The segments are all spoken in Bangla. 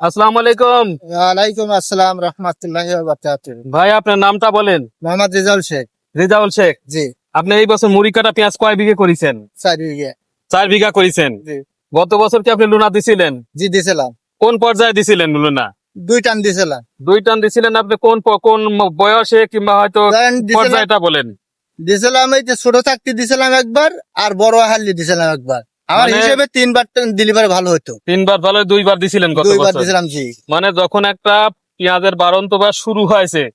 আসসালামু আলাইকুম। ওয়ালাইকুম আসসালাম রহমতুল্লাহ বারকাতুহ। ভাই আপনার নামটা বলেন। মোহাম্মদ রেজাউল শেখ। রেজাউল শেখ। জি। আপনি এই বছর মুড়ি কাটা পেঁয়াজ কয় বিঘে করেছেন? চার বিঘে। চার বিঘা করেছেন। জি। গত বছর কি আপনি লুনা দিছিলেন? জি দিছিলাম। কোন পর্যায়ে দিছিলেন লুনা? দুই টান দিছিলাম। দুই টান দিছিলেন আপনি কোন কোন বয়সে কিংবা হয়তো পর্যায়টা বলেন। দিছিলাম এই যে ছোট থাকতে দিছিলাম একবার আর বড় হাল্লি দিছিলাম একবার। আমার মানে- হিসেবে তিনবার পরে ভালো হতো। তিনবার ভালো দুইবার দিছিলেন গত দুইবার দিছিলাম জি। মানে যখন একটা পেঁয়াজের বারন্ত বা শুরু হয়েছে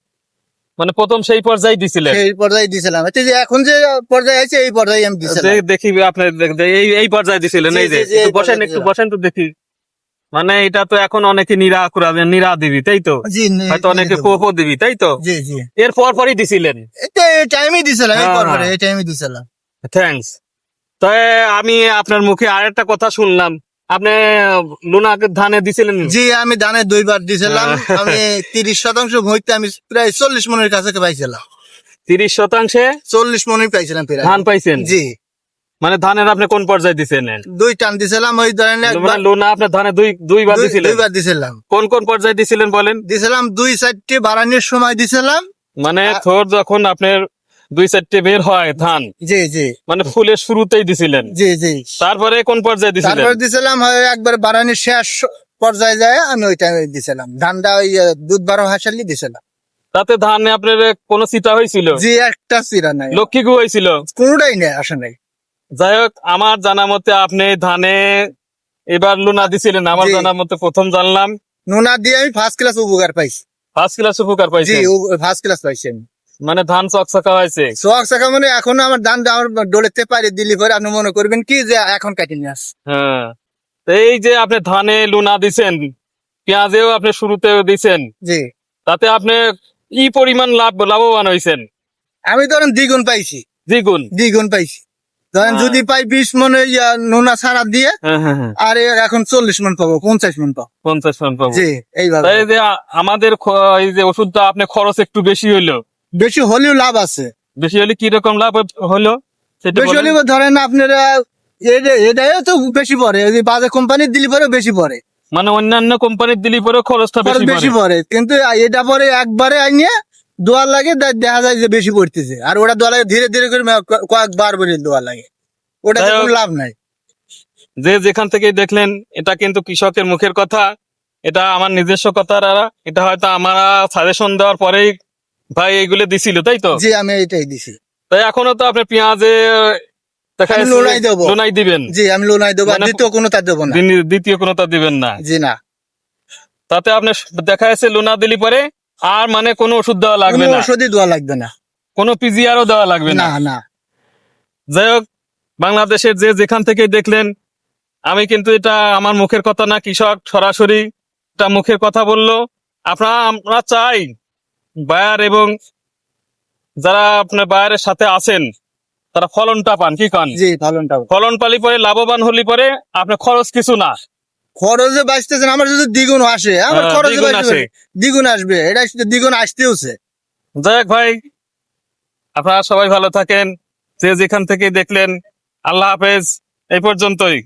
মানে প্রথম সেই পর্যায়ে দিছিলেন। সেই পর্যায়ে দিছিলাম। এই যে এখন যে পর্যায়ে আছে এই পর্যায়ে আমি দিছিলাম। দেখি দে- এই এই পর্যায়ে দিছিলেন এই যে। বসেন একটু বসেন তো দেখি। মানে এটা তো এখন অনেকে নিরা করা নিরা দিবি তাই তো? হয়তো অনেকে নি- দিবি তাই তো? জি জি। এর পর পরই দিছিলেন এটা এই টাইমে দিছিলাম এই হ্যাঁ, হ্যাঁ। এই টাইমে দিছিলাম। থ্যাঙ্কস তবে আমি আপনার মুখে আর একটা কথা শুনলাম। আপনি লুনাকে ধানে দিছিলেন? জি আমি ধানে দুইবার দিছিলাম। হ্যাঁ। আমি তিরিশ শতাংশ ভইতে আমি প্রায় চল্লিশ মনের কাছে পাইছিলাম। তিরিশ শতাংশে? চল্লিশ মনই পাইছিলাম প্রায়। ধান পাইছেন? জি। মানে ধানের আপনি কোন পর্যায়ে দিছেন দুই টান দিছিলাম ওই ধরেন মানে আপনার ধানে দুই দুইবার দুই- দিছিলেন? দুইবার দিছিলাম। কোন কোন পর্যায়ে দিছিলেন বলেন? দিছিলাম দুই চারটি বাড়ানোর সময় দিছিলাম। মানে থোর যখন আপনার দুই চারটে বের হয় ধান। জি জি। মানে ফুলের শুরুতেই দিছিলেন। জি জি। তারপরে কোন পর্যায়ে দিছিলেন? তারপর দিছিলাম হয় একবার বাড়ানোর শেষ পর্যায়ে যায় আমি ওই টাইমে দিছিলাম। ধানটা ওই দুধ বারো হাসালি দিছিলাম। তাতে ধানে আপনার কোন চিতা হয়েছিল? জি একটা চিরা নাই। লক্ষ্মী গু হয়েছিল? কোনোটাই নেই আসে নাই। যাই হোক আমার জানা মতে আপনি ধানে এবার লুনা দিছিলেন। আমার। জানা মতে প্রথম জানলাম। নোনা দিয়ে আমি ফার্স্ট ক্লাস উপকার পাইছি। ফার্স্ট ক্লাস উপকার জি পাইছেন? ফার্স্ট ক্লাস পাইছি আমি। মানে ধান চকচকা হয়েছে। শাখা মানে এখন আমার ধান আমার ডলেতে পারে দিল্লি পরে আপনি মনে করবেন কি যে এখন কাটি নিয়ে আস। হ্যাঁ। এই যে আপনি ধানে লুনা দিছেন পেঁয়াজেও আপনি শুরুতে দিছেন। জি। তাতে আপনি ই পরিমাণ লাভ লাভবান হয়েছেন? আমি ধরেন দ্বিগুণ পাইছি। দ্বিগুণ? দ্বিগুণ পাইছি। ধরেন হ্যাঁ। যদি পাই বিশ মন নোনা ছাড়া দিয়ে হ্যাঁ হ্যাঁ আর এখন চল্লিশ মন পাবো পঞ্চাশ মন পাবো। পঞ্চাশ মন পাবো। জি এইভাবে। যে আমাদের এই যে ওষুধটা আপনি খরচ একটু বেশি হইল। বেশি হলেও লাভ আছে। বেশি হলে কি রকম লাভ হলো? বেশি। হলেও ধরেন আপনারা এটা- এটাই তো বেশি পড়ে। ওই বাজে কোম্পানির দিলি পরে বেশি পড়ে। মানে অন্যান্য কোম্পানির দিলি পরে খরচটা বেশি পড়ে। পড়ে। কিন্তু এটা পরে একবারে আইনিয়ে দোয়া লাগে দেখা যায় যে বেশি পড়তেছে। আর ওটা দোয়া লাগে ধীরে ধীরে করে কয়েকবার বলে দোয়া লাগে। ওটা লাভ নাই। যে যেখান থেকে দেখলেন এটা কিন্তু কৃষকের মুখের কথা। এটা আমার নিজস্ব কথা এটা হয়তো আমরা সাজেশন দেওয়ার পরেই ভাই এইগুলো দিছিল তাই তো? জি আমি এটাই দিছি। তাই এখনও তো আপনি পেঁয়াজে আমি লোনাই দেবো। লোনাই দিবেন? জি আমি লোনাই দেবো দ্বিতীয় কোনো তার দেবো না। দ্বিতীয় কোনো তা দিবেন না? জি না। তাতে আপনি দেখা যাচ্ছে লোনা দিলি পরে আর মানে কোনো ওষুধ দেওয়া লাগবে না? ওষুধই দেওয়া লাগবে না। কোনো পিজিআরও দেওয়া লাগবে না? না না। যাই হোক বাংলাদেশের যে যেখান থেকে দেখলেন আমি কিন্তু এটা আমার মুখের কথা না কৃষক সরাসরি এটা মুখের কথা বলল। আপনারা আমরা চাই বায়ার এবং যারা আপনার বায়ারের সাথে আছেন তারা ফলনটা পান কি কান জি ফলনটা ফলন পালি পরে লাভবান হলি পরে আপনার খরচ কিছু না। খরচে বাঁচতেছেন আমার যদি দ্বিগুণ আসে আমার হ্যাঁ, খরচে দ্বিগুণ আসে। দ্বিগুণ আসবে এটা দ্বিগুণ আসতেওছে যাই হোক ভাই আপনারা সবাই ভালো থাকেন যে যেখান থেকে দেখলেন আল্লাহ হাফেজ এই পর্যন্তই।